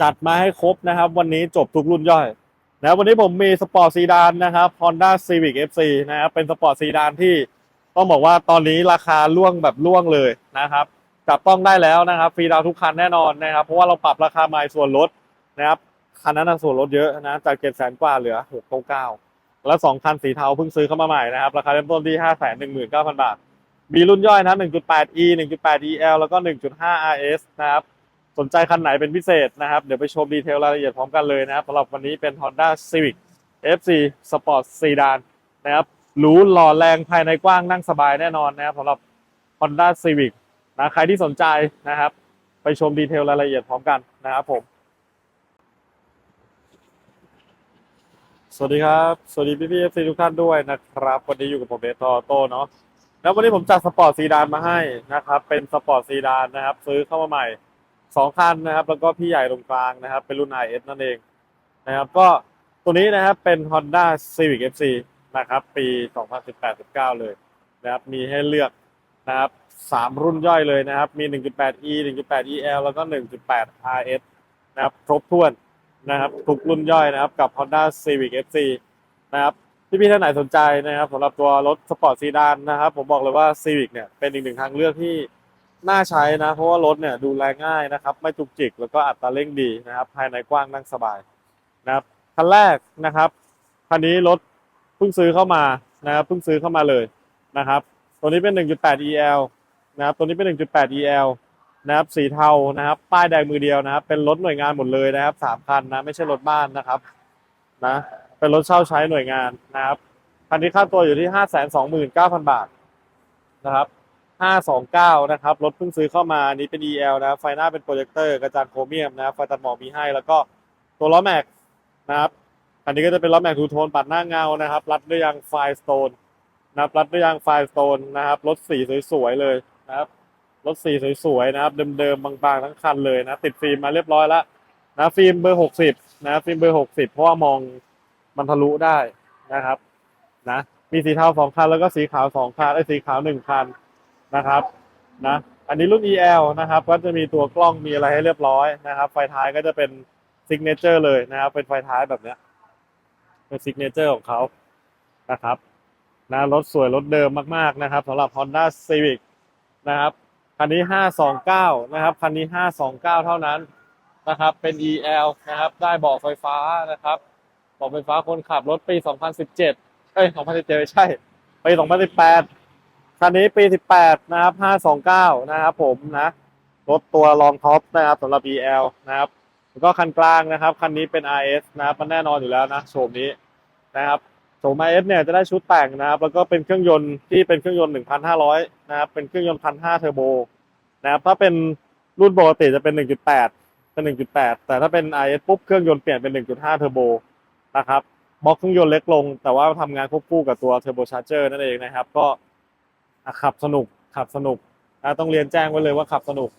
จัดมาให้ครบนะครับ วันนี้จบทุกรุ่นย่อยนะวันนี้ผมมีสปอร์ตซีดานนะครับ Honda Civic FC นะครับเป็นสปอร์ตซีดานที่ต้องบอกว่าตอนนี้ราคาล่วงแบบล่วงเลยนะครับ จับต้องได้แล้วนะครับฟรีดาวทุกคันแน่นอนนะครับ เพราะว่าเราปรับราคาใหม่ส่วนลดนะครับคันนั้นส่วนลดเยอะนะจากเจ็ดแสนกว่าเหลือหกเก้าแล้วสองคันสีเทาเพิ่งซื้อเข้ามาใหม่นะครับ ราคาเริ่มต้นที่ห้าแสนหนึ่งหมื่นเก้าพันบาทมีรุ่นย่อยนะ 1.8e 1.8 el แล้วก็1.5 rs นะครับ สนใจคันไหนเป็นพิเศษนะครับ เดี๋ยวไปชมดีเทลรายละเอียดพร้อมกันเลยนะครับสำหรับวันนี้เป็น Honda Civic FC Sport Sedan นะครับหรูหล่อแรงภายในกว้างนั่งสบายแน่นอนนะครับสำหรับ Honda Civic นะใครที่สนใจนะครับ ไปชมดีเทลรายละเอียดพร้อมกันนะครับผม สวัสดีครับ สวัสดีพี่พี่เอฟซีทุกท่านด้วยนะครับ วันนี้อยู่กับผมเบสทอโต้เนาะแล้ววันนี้ผมจัดสปอร์ตซีดานมาให้นะครับ เป็นสปอร์ตซีดานนะครับ ซื้อเข้ามาใหม่ สองคันนะครับ แล้วก็พี่ใหญ่ตรงกลางนะครับ เป็นรุ่น IS นั่นเองนะครับ ก็ตัวนี้นะครับเป็น Honda Civic FC นะครับ ปี 2018-19 เลยนะครับ มีให้เลือกนะครับสามรุ่นย่อยเลยนะครับ มี 1.8e 1.8 el แล้วก็ 1.8 rs นะครับ ครบถ้วนนะครับ ทุกรุ่นย่อยนะครับ กับ Honda Civic FC นะครับพี่พี่ท่านไหนสนใจนะครับสำหรับตัวรถสปอร์ตซีดานนะครับ ผมบอกเลยว่า Civic เนี่ยเป็นอีกหนึ่งทางเลือกที่ น่าใช้นะ เพราะว่ารถเนี่ยดูแลง่ายนะครับ ไม่จุกจิกแล้วก็อัตราเร่งดีนะครับ ภายในกว้างนั่งสบายนะครับคันแรกนะครับคันนี้รถเพิ่งซื้อเข้ามานะครับเพิ่งซื้อเข้ามาเลยนะครับ ตัวนี้เป็น 1.8 EL นะครับ ตัวนี้เป็น 1.8 EL นะครับสีเทานะครับ ป้ายแดงมือเดียวนะครับ เป็นรถหน่วยงานหมดเลยนะครับสามคันนะไม่ใช่รถบ้านนะครับนะเป็นรถเช่าใช้หน่วยงานนะครับคันนี้ค่าตัวอยู่ที่ห้าแสนสองหมื่นเก้าพันบาทนะครับ ห้าสองเก้านะครับ รถเพิ่งซื้อเข้ามานี้เป็น EL นะไฟหน้าเป็นโปรเจคเตอร์กระจังโครเมียมนะไฟตัดหมอกมีให้ แล้วก็ตัวล้อแม็กนะครับคันนี้ก็จะเป็นล้อแม็กทูโทนปัดหน้าเงานะครับ รัดด้วยยางไฟสโตนนะครับรัดด้วยยางไฟสโตนนะครับรถสีสวยๆเลยนะครับรถสีสวยๆนะครับเดิมๆบางๆทั้งคันเลยนะ ติดฟิล์มมาเรียบร้อยแล้วนะฟิล์มเบอร์หกสิบนะฟิล์มเบอร์หกสิบเพราะว่ามองมันทะลุได้นะครับนะมีสีเทาสองคันแล้วก็สีขาวสองคันไอ้สีขาวหนึ่งคัน นะครับนะอันนี้รุ่น EL นะครับ ก็จะมีตัวกล้องมีอะไรให้เรียบร้อยนะครับ ไฟท้ายก็จะเป็นซิกเนเจอร์เลยนะครับ เป็นไฟท้ายแบบเนี้ยเป็นซิกเนเจอร์ของเขานะครับนะรถสวยรถเดิมมากๆนะครับสำหรับ Honda Civic นะครับคันนี้ 529 นะครับคันนี้ 529 เท่านั้นนะครับ เป็น EL นะครับ ได้เบาะไฟฟ้านะครับบอกไฟฟ้าคนขับรถปี 2017 เอ้ย 2017 ไม่ใช่ ปี 2018 คันนี้ปี 18 นะครับ 529 นะครับผมนะ รถตัวรองท็อปนะครับสำหรับ EL นะครับแล้วก็คันกลางนะครับ คันนี้เป็น RS นะครับ มันแน่นอนอยู่แล้วนะโฉมนี้นะครับโฉม RS เนี่ยจะได้ชุดแต่งนะครับ แล้วก็เป็นเครื่องยนต์ที่เป็นเครื่องยนต์ 1,500 นะครับ เป็นเครื่องยนต์ 1,500 เทอร์โบนะครับ ถ้าเป็นรุ่นปกติจะเป็น 1.8 เป็น 1.8 แต่ถ้าเป็น RS ปุ๊บเครื่องยนต์เปลี่ยนเป็น 1.5 เทอร์โบนะครับบล็อกเครื่องยนต์เล็กลง แต่ว่าทำงานควบคู่กับตัวเทอร์โบชาร์เจอร์นั่นเองนะครับ ก็ ขับสนุกขับสนุกนะต้องเรียนแจ้งไว้เลยว่าขับสนุก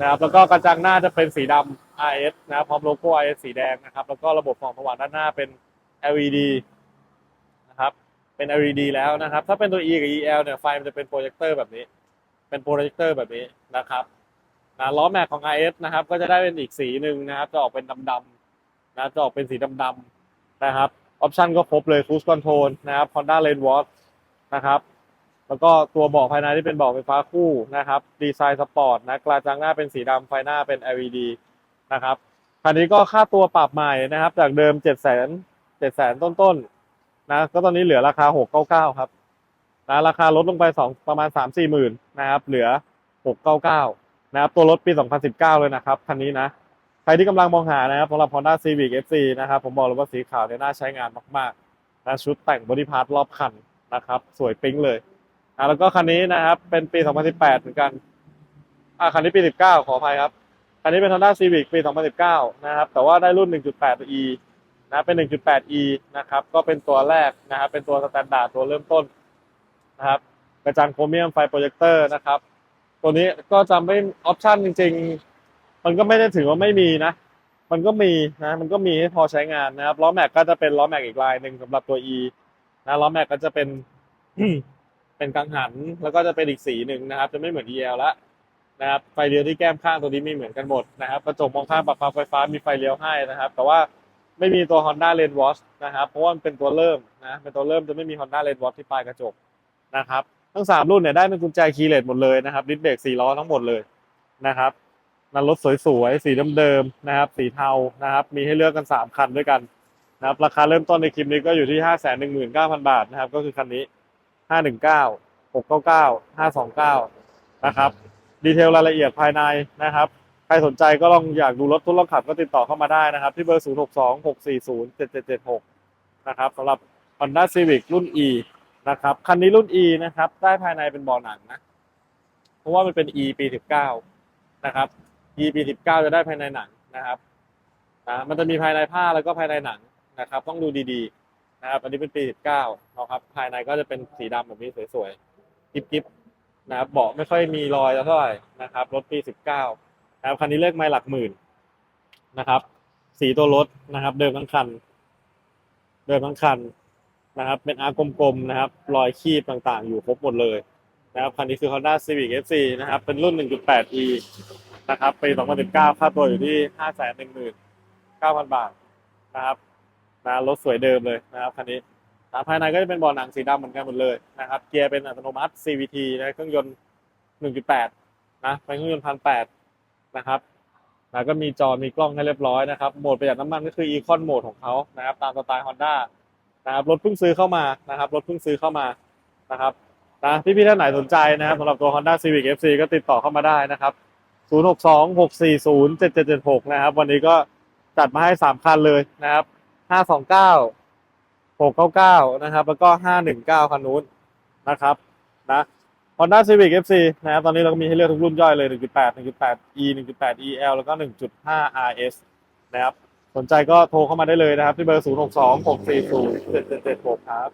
นะครับแล้วก็กระจังหน้าจะเป็นสีดำ RS นะครับพร้อมโลโก้ RS สีแดงนะครับ แล้วก็ระบบส่องสว่างด้านหน้าเป็น LED นะครับเป็น LED แล้วนะครับ ถ้าเป็นตัว E กับ EL เนี่ยไฟมันจะเป็นโปรเจคเตอร์แบบนี้ เป็นโปรเจคเตอร์แบบนี้นะครับนะล้อแม็กของ RS นะครับ ก็จะได้เป็นอีกสีหนึ่งนะครับ จะออกเป็นดำๆนะจะออกเป็นสีดำๆนะครับออปชันก็ครบเลย Cruise Control นะครับ Honda Lane Walk นะครับ แล้วก็ตัวเบาะภายในที่เป็นเบาะไฟฟ้าคู่นะครับดีไซน์สปอร์ตนะกระจังหน้าเป็นสีดำไฟหน้าเป็น LED นะครับคันนี้ก็ค่าตัวปรับใหม่นะครับ จากเดิม7 0 0 0 0 7 0 0 0 0ต้นๆนะก็ตอนนี้เหลือราคา 699 ครับนะราคาลดลงไป 2 ประมาณ 3 4หมื่นนะครับเหลือ 699 นะครับตัวรถปี 2019 เลยนะครับคันนี้นะใครที่กำลังมองหานะครับสำหรับ Honda Civic FC นะครับผมบอกเลยว่าสีขาวเนี่ยน่าใช้งานมากๆนะชุดแต่งบอดี้พาร์ทรอบคันนะครับ สวยปิ๊งเลย อะแล้วก็คันนี้นะครับ เป็นปี 2018 เหมือนกันอะคันนี้ปี 19 ขออภัยครับ คันนี้เป็น Honda Civic ปี 2019 นะครับ แต่ว่าได้รุ่น 1.8e นะเป็น 1.8e นะครับ ก็เป็นตัวแรกนะครับ เป็นตัวสแตนดาร์ดตัวเริ่มต้นนะครับกระจังโครเมียมไฟโปรเจคเตอร์นะครับ ตัวนี้ก็จะไม่ออปชั่นจริง ๆ มันก็ไม่ได้ถือว่าไม่มีนะ มันก็มีนะ มันก็มีให้พอใช้งานนะครับ ล้อแม็กก็จะเป็นล้อแม็กอีกลายหนึ่งสำหรับตัว E นะ ล้อแม็กก็จะเป็น เป็นกังหัน แล้วก็จะเป็นอีกสีหนึ่งนะครับ จะไม่เหมือน EL ละนะครับไฟเลี้ยวที่แก้มข้างตัวนี้มีเหมือนกันหมดนะครับกระจกมองข้างปรับไฟฟ้ามีไฟเลี้ยวให้นะครับ แต่ว่าไม่มีตัว Honda Lane Watch นะครับ เพราะว่ามันเป็นตัวเริ่มนะเป็นตัวเริ่มจะไม่มี Honda Lane Watch ที่ปลายกระจกนะครับทั้งสามรุ่นเนี่ยได้เป็นกุญแจคีย์เลสหมดเลยนะครับดิสเบรกสี่ล้อทั้งหมดเลยนะครับนั่นรถสวยๆสีเดิมๆนะครับ สีเทานะครับ มีให้เลือกกันสามคันด้วยกันนะครับราคาเริ่มต้นในคลิปนี้ก็อยู่ที่ห้าแสนหนึ่งหมื่นเก้าพันบาทนะครับ ก็คือคันนี้ ห้าหนึ่งเก้าหกเก้าเก้าห้าสองเก้านะครับ ดีเทลรายละเอียดภายในนะครับ ใครสนใจก็ลองอยากดูรถทดลองขับก็ติดต่อเข้ามาได้นะครับ ที่เบอร์0 6 2 6 4 0 7 7 7 6นะครับสำหรับ Honda Civic รุ่น E นะครับ คันนี้รุ่น E นะครับ ได้ภายในเป็นเบาะหนังนะ เพราะว่ามันเป็น E ปี 19 นะครับ E ปี 19 จะได้ภายในหนังนะครับนะมันจะมีภายในผ้าแล้วก็ภายในหนังนะครับ ต้องดูดีๆ นะครับอันนี้เป็นปี 19นะครับภายในก็จะเป็นสีดำแบบนี้สวยๆกิ๊บๆนะครับเบาะไม่ค่อยมีรอยเท่าไหร่นะครับรถปี 19นะครับคันนี้เลขไม้หลักหมื่นนะครับ สีตัวรถนะครับ เดิมทั้งคัน เดิมทั้งคันนะครับ เป็นอาร์กลมๆนะครับ รอยคีบต่างๆ อยู่ครบหมดเลยนะครับคันนี้คือ Honda Civic FC นะครับ เป็นรุ่น 1.8e นะครับปี 2019 ค่าตัวอยู่ที่ 519,000 บาทนะครับ นะรถสวยเดิมเลยนะครับคันนี้นะภายในก็จะเป็นเบาะหนังสีดำเหมือนกันหมดเลยนะครับเกียร์เป็นอัตโนมัติ CVT นะเครื่องยนต์ 1.8 นะเป็นเครื่องยนต์พันแปดนะครับแล้วก็มีจอมีกล้องให้เรียบร้อยนะครับโหมดประหยัดน้ำมันก็คือ Econ Mode ของเขานะครับ ตามสไตล์ Honda นะครับรถเพิ่งซื้อเข้ามานะครับรถเพิ่งซื้อเข้ามานะครับนะพี่ๆท่านไหนสนใจนะครับสำหรับตัว Honda Civic FC ก็ติดต่อเข้ามาได้นะครับ 062 640 7776 นะครับ วันนี้ก็จัดมาให้ 3 คันเลยนะครับ ห้าสองเก้าหกเก้าเก้านะครับ แล้วก็ห้าหนึ่งเก้าคันนู้นนะครับนะฮอนด้าซีวิกเอฟซีนะครับตอนนี้เราก็มีให้เลือกทุกรุ่นย่อยเลยหนึ่งจุดแปดหนึ่งจุดแปดเอหนึ่งจุดแปดเอล้วก็หนึ่งจุดห้าอาร์เอสนะครับ สนใจก็โทรเข้ามาได้เลยนะครับ ที่เบอร์ศูนย์หกสองหกสี่ศูนย์เจ็ดเจ็ดเจ็ดหกครับ